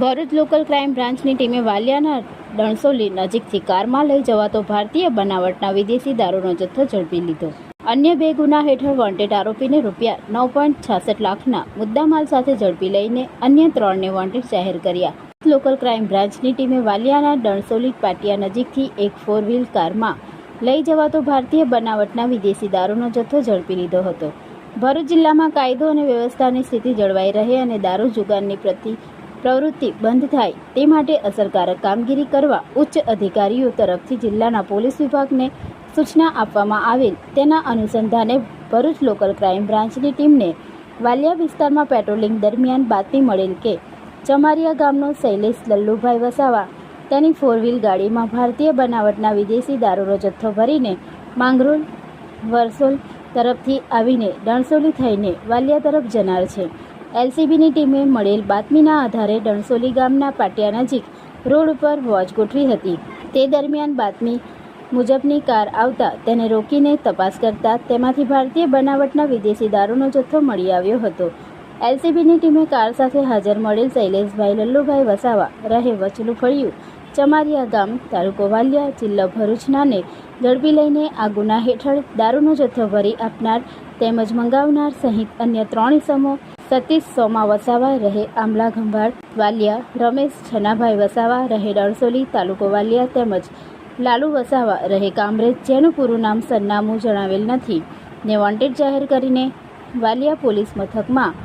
Bharuch local crime બ્રાન્ચની ટીમે વાલિયાના ડણસોલી નજીકથી કારમાં લઈ જવાતો ભારતીય બનાવટના વિદેશી દારૂનો જથ્થો ઝડપી લીધો. અન્ય બે ગુના હેઠળ વોન્ટેડ આરોપીને રૂપિયા નવ પોઈન્ટ છાસઠ લાખના મુદ્દામાલ સાથે ઝડપી લઈને અન્ય ત્રણને વોન્ટેડ જાહેર કર્યા. લોકલ ક્રાઇમ બ્રાન્ચની ટીમે વાલિયાના ડણસોલી પાટિયા નજીકથી એક ફોર વ્હીલ કારમાં લઈ જવાતો ભારતીય બનાવટના વિદેશી દારૂનો જથ્થો ઝડપી લીધો હતો. ભરૂચ જિલ્લામાં કાયદો અને વ્યવસ્થાની સ્થિતિ જળવાઈ રહે અને દારૂ જુગારની પ્રતિ પ્રવૃત્તિ બંધ થાય તે માટે અસરકારક કામગીરી કરવા ઉચ્ચ અધિકારીઓ તરફથી જિલ્લાના પોલીસ વિભાગને સૂચના આપવામાં આવેલ. તેના અનુસંધાને ભરૂચ લોકલ ક્રાઇમ બ્રાન્ચની ટીમને વાલિયા વિસ્તારમાં પેટ્રોલિંગ દરમિયાન બાતમી મળેલ કે ચમારિયા ગામનો શૈલેષ લલ્લુભાઈ વસાવા તેની ફોર વ્હીલ ગાડીમાં ભારતીય બનાવટના વિદેશી દારૂનો જથ્થો ભરીને માંગરોળ, વરસોલ તરફથી આવીને ડણસોલી થઈને વાલિયા તરફ જનાર છે. એલસીબીની ટીમે મળેલ બાતમીના આધારે ડણસોલી ગામના પાટિયા નજીક રોડ ઉપર વોચ ગોઠવી હતી. તે દરમિયાન બાતમી મુજબની કાર આવતા તેને રોકીને તપાસ કરતા તેમાંથી ભારતીય બનાવટના વિદેશી દારૂનો જથ્થો મળી આવ્યો હતો. એલસીબીની ટીમે કાર સાથે હાજર મળેલ શૈલેષભાઈ લલ્લુભાઈ વસાવા, રહે વચલું ફળિયું, ચમારિયા ગામ, તાલુકો વાલિયા જિલ્લો ભરૂચનાને ઝડપી લઈને આ ગુના હેઠળ દારૂનો જથ્થો ભરી આપનાર તેમજ મંગાવનાર સહિત અન્ય ત્રણ ઇસમો સતીશ સોમા વસાવા રહે આમલા ખંભાળ વાલિયા, રમેશ છનાભાઈ વસાવા રહે ડણસોલી તાલુકો વાલિયા તેમજ લાલુ વસાવા રહે કામરેજ, જેનું પૂરું નામ સરનામું જણાવેલ નથી. ને વોન્ટેડ જાહેર કરીને વાલિયા પોલીસ મથકમાં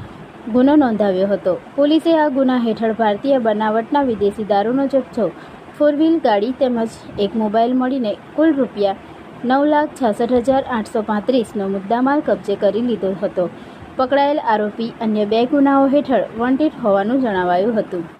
ગુનો નોંધાવ્યો હતો. પોલીસે આ ગુના હેઠળ ભારતીય બનાવટના વિદેશી દારૂનો જથ્થો ફોર વ્હીલ ગાડી તેમજ એક મોબાઈલ મળીને કુલ રૂપિયા નવ લાખ છાસઠ હજાર આઠસો પાંત્રીસનો મુદ્દામાલ કબજે કરી લીધો હતો. પકડાયેલ આરોપી અન્ય બે ગુનાઓ હેઠળ વોન્ટેડ હોવાનું જણાવાયું હતું.